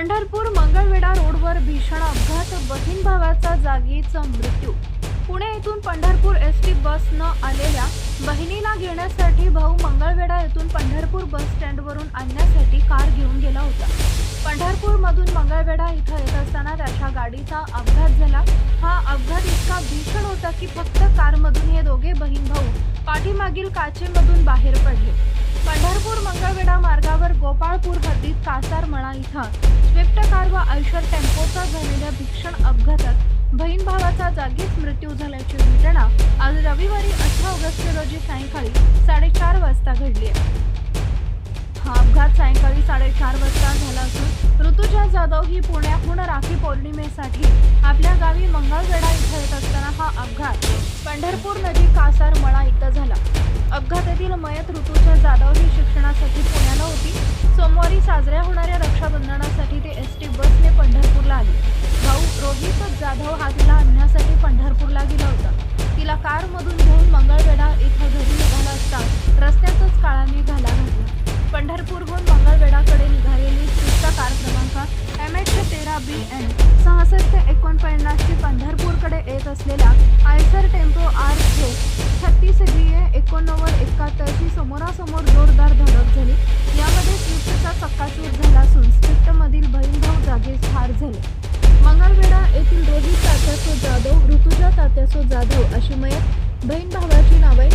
पंढरपूर मंगळवेढा रोडवर भीषण अपघात. बहीण भावाचा जागीच मृत्यू. पुणे येथून पंढरपूर एस टी बसनं आलेल्या बहिणीला घेण्यासाठी भाऊ मंगळवेढा येथून पंढरपूर बस स्टँडवरून आणण्यासाठी कार घेऊन गेला होता. पंढरपूरमधून मंगळवेढा इथं येत असताना त्याच्या गाडीचा अपघात झाला. हा अपघात इतका भीषण होता की फक्त कारमधून हे दोघे बहीण भाऊ पाठीमागील काचेमधून बाहेर पडले. पंढरपूर मंगळवेढा मार्गावर गोपाळपूर हद्दीत कासारमळा इथं. स्विफ्ट कार व आयशर टेम्पोचा झालेल्या भीषण अपघातात बहीण भावाचा जागीच मृत्यू झाल्याची घटना आज रविवारी अठरा ऑगस्ट रोजी सायंकाळी साडेचार वाजता घडली आहे. हा अपघात सायंकाळी साडेचार वाजता झाला असून ऋतुजा जाधव ही पुण्याहून राखी पौर्णिमेसाठी आपल्या गावी मंगळवेढा इथं येत असताना हा अपघात पंढरपूर नजीक कासारमळा इथं झाला. अपघातातील मयत ऋतुजा जाधव ही शिक्षणासाठी पुण्याला होती. सोमवारी साजऱ्या होणाऱ्या रक्षाबंधनासाठी ते एस टी बसने पंढरपूरला आली. भाऊ रोहित जाधव हा तिला आणण्यासाठी पंढरपूरला गेला होता. तिला कारमधून झाले मंगळवेढा येथील रोहित तात्यासो जाधव ऋतुजा तात्यासो जाधव अशी मयत बहीण भावाची नावे